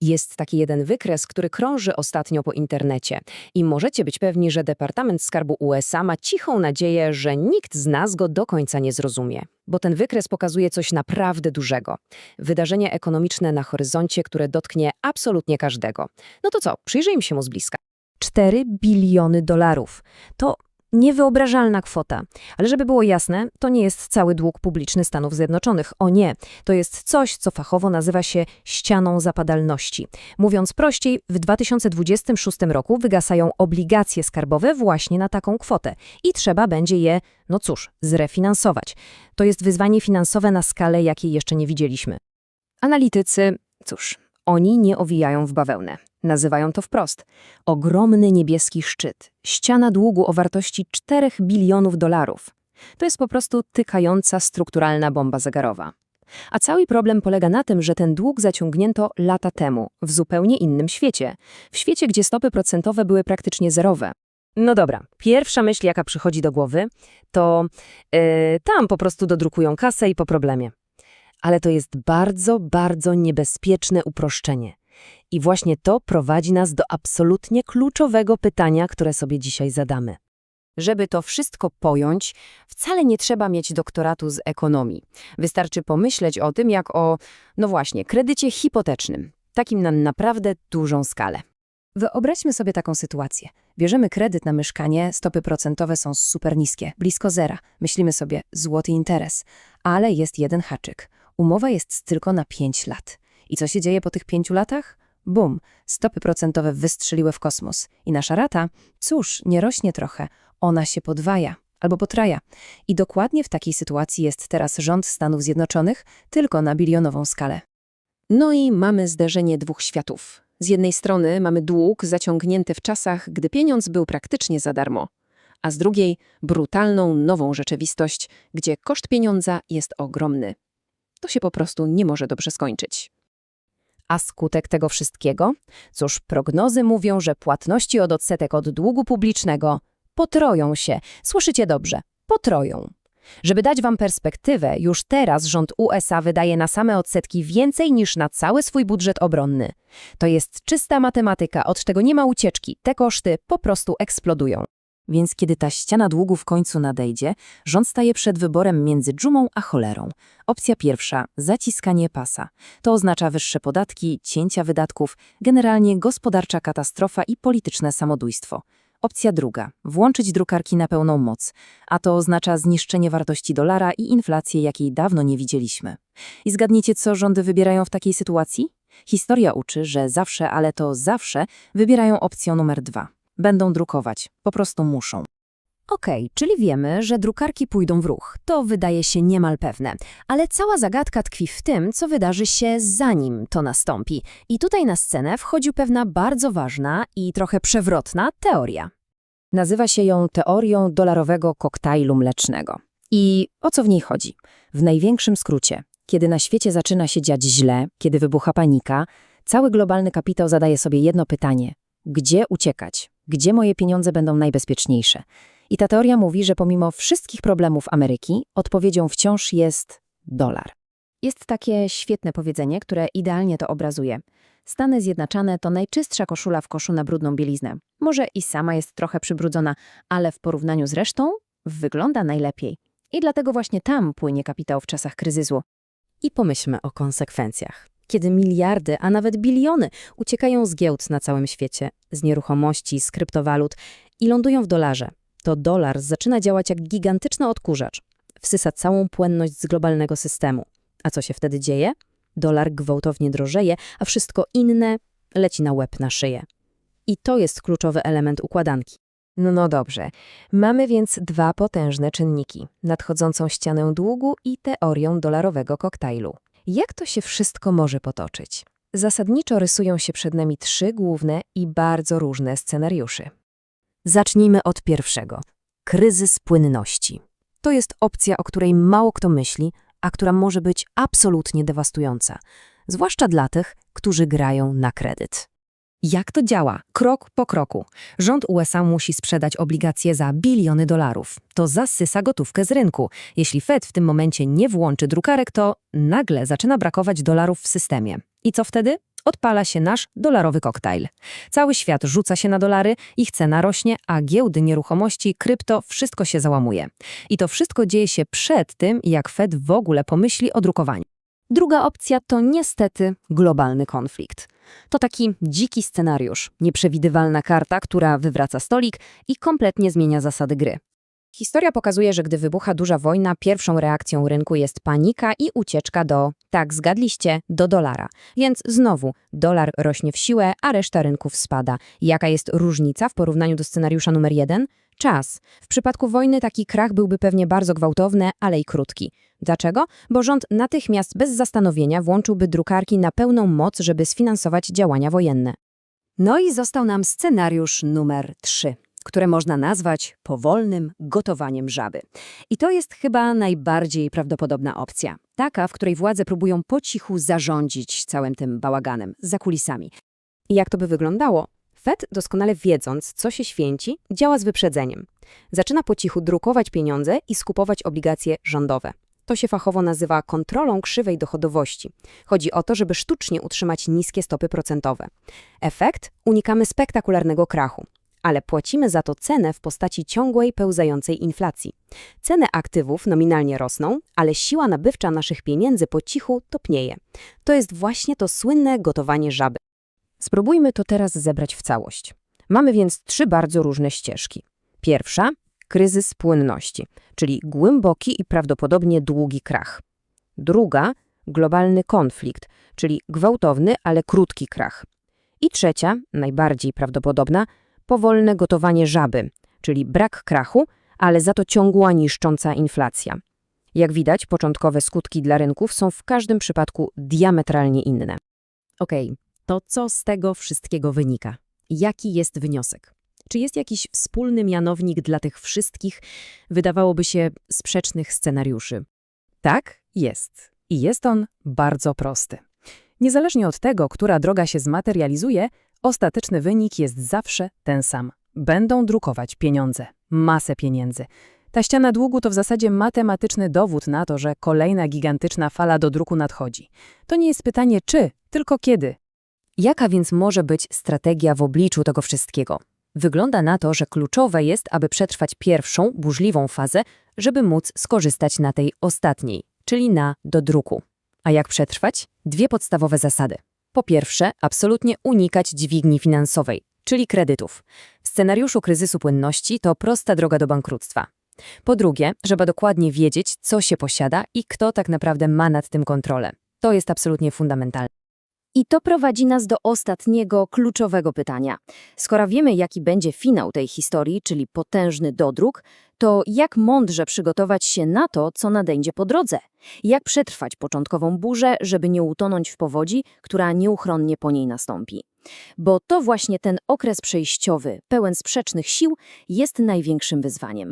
Jest taki jeden wykres, który krąży ostatnio po internecie i możecie być pewni, że Departament Skarbu USA ma cichą nadzieję, że nikt z nas go do końca nie zrozumie. Bo ten wykres pokazuje coś naprawdę dużego. Wydarzenie ekonomiczne na horyzoncie, które dotknie absolutnie każdego. No to co, przyjrzyjmy się mu z bliska. 4 biliony dolarów. To niewyobrażalna kwota. Ale żeby było jasne, to nie jest cały dług publiczny Stanów Zjednoczonych. O nie, to jest coś, co fachowo nazywa się ścianą zapadalności. Mówiąc prościej, w 2026 roku wygasają obligacje skarbowe właśnie na taką kwotę i trzeba będzie je, no cóż, zrefinansować. To jest wyzwanie finansowe na skalę, jakiej jeszcze nie widzieliśmy. Analitycy, cóż, oni nie owijają w bawełnę. Nazywają to wprost. Ogromny niebieski szczyt, ściana długu o wartości 4 bilionów dolarów. To jest po prostu tykająca strukturalna bomba zegarowa. A cały problem polega na tym, że ten dług zaciągnięto lata temu, w zupełnie innym świecie. W świecie, gdzie stopy procentowe były praktycznie zerowe. No dobra, pierwsza myśl, jaka przychodzi do głowy, to yy, tam po prostu dodrukują kasę i po problemie. Ale to jest bardzo, bardzo niebezpieczne uproszczenie. I właśnie to prowadzi nas do absolutnie kluczowego pytania, które sobie dzisiaj zadamy. Żeby to wszystko pojąć, wcale nie trzeba mieć doktoratu z ekonomii. Wystarczy pomyśleć o tym jak o, no właśnie, kredycie hipotecznym, takim na naprawdę dużą skalę. Wyobraźmy sobie taką sytuację. Bierzemy kredyt na mieszkanie, stopy procentowe są super niskie, blisko zera. Myślimy sobie, złoty interes. Ale jest jeden haczyk. Umowa jest tylko na 5 lat. I co się dzieje po tych pięciu latach? Bum, stopy procentowe wystrzeliły w kosmos. I nasza rata, cóż, nie rośnie trochę, ona się podwaja albo potraja. I dokładnie w takiej sytuacji jest teraz rząd Stanów Zjednoczonych, tylko na bilionową skalę. No i mamy zderzenie dwóch światów. Z jednej strony mamy dług zaciągnięty w czasach, gdy pieniądz był praktycznie za darmo, a z drugiej brutalną, nową rzeczywistość, gdzie koszt pieniądza jest ogromny. To się po prostu nie może dobrze skończyć. A skutek tego wszystkiego? Cóż, prognozy mówią, że płatności od odsetek od długu publicznego potroją się. Słyszycie dobrze, potroją. Żeby dać wam perspektywę, już teraz rząd USA wydaje na same odsetki więcej niż na cały swój budżet obronny. To jest czysta matematyka, od czego nie ma ucieczki. Te koszty po prostu eksplodują. Więc kiedy ta ściana długu w końcu nadejdzie, rząd staje przed wyborem między dżumą a cholerą. Opcja pierwsza – zaciskanie pasa. To oznacza wyższe podatki, cięcia wydatków, generalnie gospodarcza katastrofa i polityczne samobójstwo. Opcja druga – włączyć drukarki na pełną moc, a to oznacza zniszczenie wartości dolara i inflację, jakiej dawno nie widzieliśmy. I zgadnijcie, co rządy wybierają w takiej sytuacji? Historia uczy, że zawsze, ale to zawsze, wybierają opcję numer dwa. Będą drukować, po prostu muszą. Okej, czyli wiemy, że drukarki pójdą w ruch. To wydaje się niemal pewne. Ale cała zagadka tkwi w tym, co wydarzy się zanim to nastąpi. I tutaj na scenę wchodzi pewna bardzo ważna i trochę przewrotna teoria. Nazywa się ją teorią dolarowego koktajlu mlecznego. I o co w niej chodzi? W największym skrócie, kiedy na świecie zaczyna się dziać źle, kiedy wybucha panika, cały globalny kapitał zadaje sobie jedno pytanie. Gdzie uciekać? Gdzie moje pieniądze będą najbezpieczniejsze? I ta teoria mówi, że pomimo wszystkich problemów Ameryki, odpowiedzią wciąż jest dolar. Jest takie świetne powiedzenie, które idealnie to obrazuje. Stany Zjednoczone to najczystsza koszula w koszu na brudną bieliznę. Może i sama jest trochę przybrudzona, ale w porównaniu z resztą wygląda najlepiej. I dlatego właśnie tam płynie kapitał w czasach kryzysu. I pomyślmy o konsekwencjach. Kiedy miliardy, a nawet biliony uciekają z giełd na całym świecie, z nieruchomości, z kryptowalut i lądują w dolarze, to dolar zaczyna działać jak gigantyczny odkurzacz. Wsysa całą płynność z globalnego systemu. A co się wtedy dzieje? Dolar gwałtownie drożeje, a wszystko inne leci na łeb na szyję. I to jest kluczowy element układanki. No, no dobrze. Mamy więc dwa potężne czynniki. Nadchodzącą ścianę długu i teorię dolarowego koktajlu. Jak to się wszystko może potoczyć? Zasadniczo rysują się przed nami trzy główne i bardzo różne scenariusze. Zacznijmy od pierwszego. Kryzys płynności. To jest opcja, o której mało kto myśli, a która może być absolutnie dewastująca, zwłaszcza dla tych, którzy grają na kredyt. Jak to działa? Krok po kroku. Rząd USA musi sprzedać obligacje za biliony dolarów. To zasysa gotówkę z rynku. Jeśli Fed w tym momencie nie włączy drukarek, to nagle zaczyna brakować dolarów w systemie. I co wtedy? odpala się nasz dolarowy koktajl. Cały świat rzuca się na dolary, ich cena rośnie, a giełdy nieruchomości, krypto, wszystko się załamuje. I to wszystko dzieje się przed tym, jak Fed w ogóle pomyśli o drukowaniu. Druga opcja to niestety globalny konflikt. To taki dziki scenariusz, nieprzewidywalna karta, która wywraca stolik i kompletnie zmienia zasady gry. Historia pokazuje, że gdy wybucha duża wojna, pierwszą reakcją rynku jest panika i ucieczka do, tak zgadliście, do dolara. Więc znowu, dolar rośnie w siłę, a reszta rynków spada. Jaka jest różnica w porównaniu do scenariusza numer jeden? Czas. W przypadku wojny taki krach byłby pewnie bardzo gwałtowny, ale i krótki. Dlaczego? Bo rząd natychmiast bez zastanowienia włączyłby drukarki na pełną moc, żeby sfinansować działania wojenne. No i został nam scenariusz numer 3, które można nazwać powolnym gotowaniem żaby. I to jest chyba najbardziej prawdopodobna opcja. Taka, w której władze próbują po cichu zarządzić całym tym bałaganem, za kulisami. I jak to by wyglądało? Fed, doskonale wiedząc, co się święci, działa z wyprzedzeniem. Zaczyna po cichu drukować pieniądze i skupować obligacje rządowe. To się fachowo nazywa kontrolą krzywej dochodowości. Chodzi o to, żeby sztucznie utrzymać niskie stopy procentowe. Efekt? Unikamy spektakularnego krachu. Ale płacimy za to cenę w postaci ciągłej, pełzającej inflacji. Ceny aktywów nominalnie rosną, ale siła nabywcza naszych pieniędzy po cichu topnieje. To jest właśnie to słynne gotowanie żaby. Spróbujmy to teraz zebrać w całość. Mamy więc trzy bardzo różne ścieżki. Pierwsza kryzys płynności, czyli głęboki i prawdopodobnie długi krach. Druga globalny konflikt, czyli gwałtowny, ale krótki krach. I trzecia, najbardziej prawdopodobna, powolne gotowanie żaby, czyli brak krachu, ale za to ciągła niszcząca inflacja. Jak widać, początkowe skutki dla rynków są w każdym przypadku diametralnie inne. Okej, to co z tego wszystkiego wynika? Jaki jest wniosek? Czy jest jakiś wspólny mianownik dla tych wszystkich, wydawałoby się, sprzecznych scenariuszy? Tak, jest. I jest on bardzo prosty. Niezależnie od tego, która droga się zmaterializuje, ostateczny wynik jest zawsze ten sam. Będą drukować pieniądze, masę pieniędzy. Ta ściana długu to w zasadzie matematyczny dowód na to, że kolejna gigantyczna fala do druku nadchodzi. To nie jest pytanie czy, tylko kiedy. Jaka więc może być strategia w obliczu tego wszystkiego? Wygląda na to, że kluczowe jest, aby przetrwać pierwszą, burzliwą fazę, żeby móc skorzystać na tej ostatniej, czyli na dodruku. A jak przetrwać? Dwie podstawowe zasady. Po pierwsze, absolutnie unikać dźwigni finansowej, czyli kredytów. W scenariuszu kryzysu płynności to prosta droga do bankructwa. Po drugie, trzeba dokładnie wiedzieć, co się posiada i kto tak naprawdę ma nad tym kontrolę. To jest absolutnie fundamentalne. I to prowadzi nas do ostatniego, kluczowego pytania. Skoro wiemy, jaki będzie finał tej historii, czyli potężny dodruk, to jak mądrze przygotować się na to, co nadejdzie po drodze? Jak przetrwać początkową burzę, żeby nie utonąć w powodzi, która nieuchronnie po niej nastąpi? Bo to właśnie ten okres przejściowy, pełen sprzecznych sił, jest największym wyzwaniem.